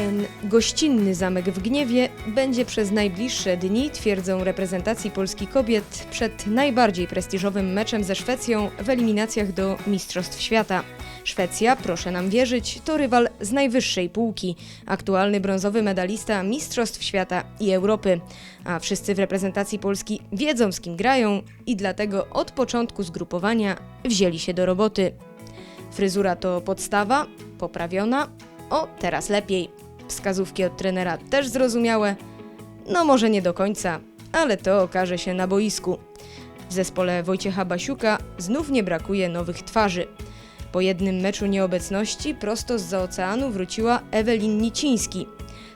Ten gościnny zamek w Gniewie będzie przez najbliższe dni twierdzą reprezentacji Polski kobiet przed najbardziej prestiżowym meczem ze Szwecją w eliminacjach do Mistrzostw Świata. Szwecja, proszę nam wierzyć, to rywal z najwyższej półki, aktualny brązowy medalista Mistrzostw Świata i Europy. A wszyscy w reprezentacji Polski wiedzą z kim grają i dlatego od początku zgrupowania wzięli się do roboty. Fryzura to podstawa, poprawiona, o teraz lepiej. Wskazówki od trenera też zrozumiałe. No może nie do końca, ale to okaże się na boisku. W zespole Wojciecha Basiuka znów nie brakuje nowych twarzy. Po jednym meczu nieobecności prosto z oceanu wróciła Ewelin Niciński.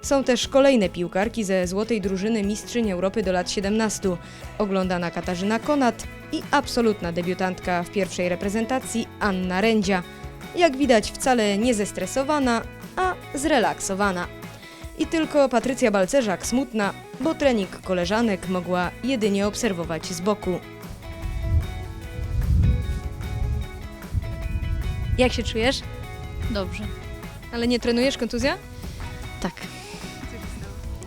Są też kolejne piłkarki ze złotej drużyny mistrzyń Europy do lat 17. Oglądana Katarzyna Konat i absolutna debiutantka w pierwszej reprezentacji Anna Rędzia. Jak widać wcale nie zestresowana, a zrelaksowana. I tylko Patrycja Balcerzak smutna, bo trening koleżanek mogła jedynie obserwować z boku. Jak się czujesz? Dobrze. Ale nie trenujesz kontuzja? Tak.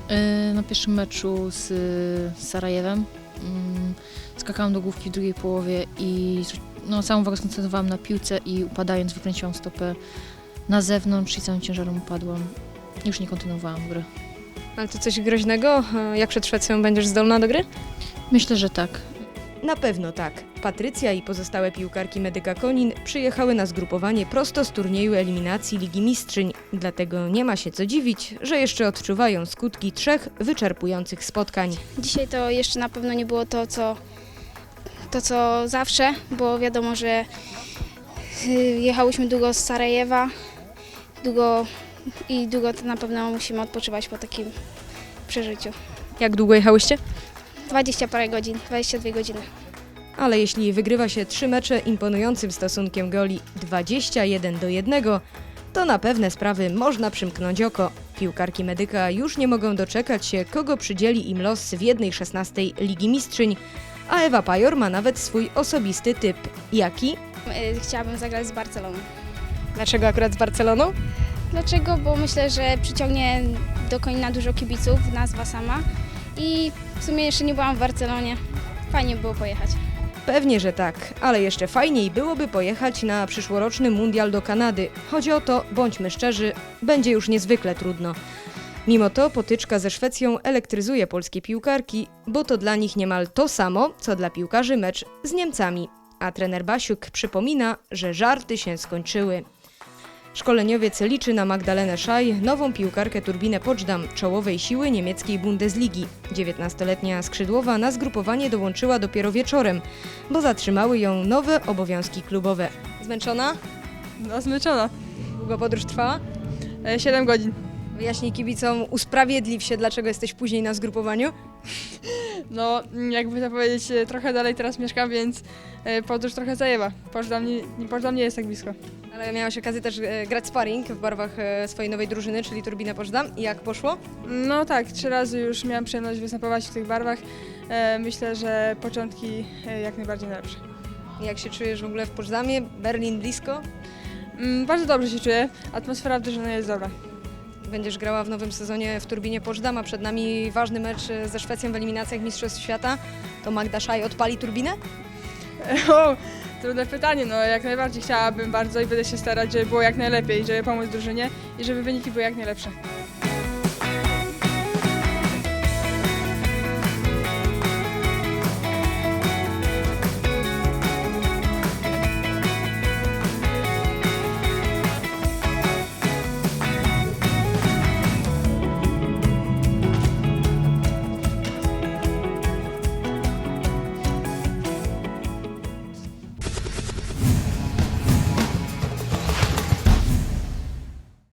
Yy, Na pierwszym meczu z y, Sarajewem mm, skakałam do główki w drugiej połowie i no, całą uwagę skoncentrowałam na piłce i upadając wykręciłam stopę na zewnątrz i całym ciężarem upadłam. Już nie kontynuowałam gry. Ale to coś groźnego? E, Jak przed Szwecją będziesz zdolna do gry? Myślę, że tak. Na pewno tak. Patrycja i pozostałe piłkarki Medyka Konin przyjechały na zgrupowanie prosto z turnieju eliminacji Ligi Mistrzyń, dlatego nie ma się co dziwić, że jeszcze odczuwają skutki trzech wyczerpujących spotkań. Dzisiaj to jeszcze na pewno nie było to, co, to, co zawsze, bo wiadomo, że y, jechałyśmy długo z Sarajewa, długo i długo to na pewno musimy odpoczywać po takim przeżyciu. Jak długo jechałyście? 20 parę godzin, 22 godziny. Ale jeśli wygrywa się trzy mecze imponującym stosunkiem goli 21 do 1, to na pewne sprawy można przymknąć oko. Piłkarki Medyka już nie mogą doczekać się, kogo przydzieli im los w jednej 16 Ligi Mistrzyń, a Ewa Pajor ma nawet swój osobisty typ. Jaki? Y, Chciałabym zagrać z Barceloną. Dlaczego akurat z Barceloną? Dlaczego? Bo myślę, że przyciągnie do Konina dużo kibiców, nazwa sama i w sumie jeszcze nie byłam w Barcelonie. Fajnie było pojechać. Pewnie, że tak, ale jeszcze fajniej byłoby pojechać na przyszłoroczny mundial do Kanady. Chodzi o to, bądźmy szczerzy, będzie już niezwykle trudno. Mimo to potyczka ze Szwecją elektryzuje polskie piłkarki, bo to dla nich niemal to samo, co dla piłkarzy mecz z Niemcami. A trener Basiuk przypomina, że żarty się skończyły. Szkoleniowiec liczy na Magdalenę Szaj, nową piłkarkę Turbinę Poczdam, czołowej siły niemieckiej Bundesligi. 19-letnia skrzydłowa na zgrupowanie dołączyła dopiero wieczorem, bo zatrzymały ją nowe obowiązki klubowe. Zmęczona? No, zmęczona. Długo podróż trwała? E, 7 godzin. Wyjaśnij kibicom, usprawiedliw się, dlaczego jesteś później na zgrupowaniu. No, jakby to powiedzieć, e, trochę dalej teraz mieszkam, więc e, podróż trochę zajęła. Pożdam nie, Pożdam jest tak blisko. Ale miałaś okazję też e, grać sparring w barwach swojej nowej drużyny, czyli Turbinę Poczdam. I jak poszło? No tak, trzy razy już miałam przyjemność występować w tych barwach. Myślę, że początki jak najbardziej najlepsze. Jak się czujesz w ogóle w Poczdamie? Berlin blisko? Mm, bardzo dobrze się czuję. Atmosfera w drużynie jest dobra. Będziesz grała w nowym sezonie w Turbinie Poczdam, a przed nami ważny mecz ze Szwecją w eliminacjach Mistrzostw Świata. To Magda Szaj odpali Turbinę? O, trudne pytanie. No, jak najbardziej chciałabym bardzo i będę się starać, żeby było jak najlepiej, żeby pomóc drużynie i żeby wyniki były jak najlepsze.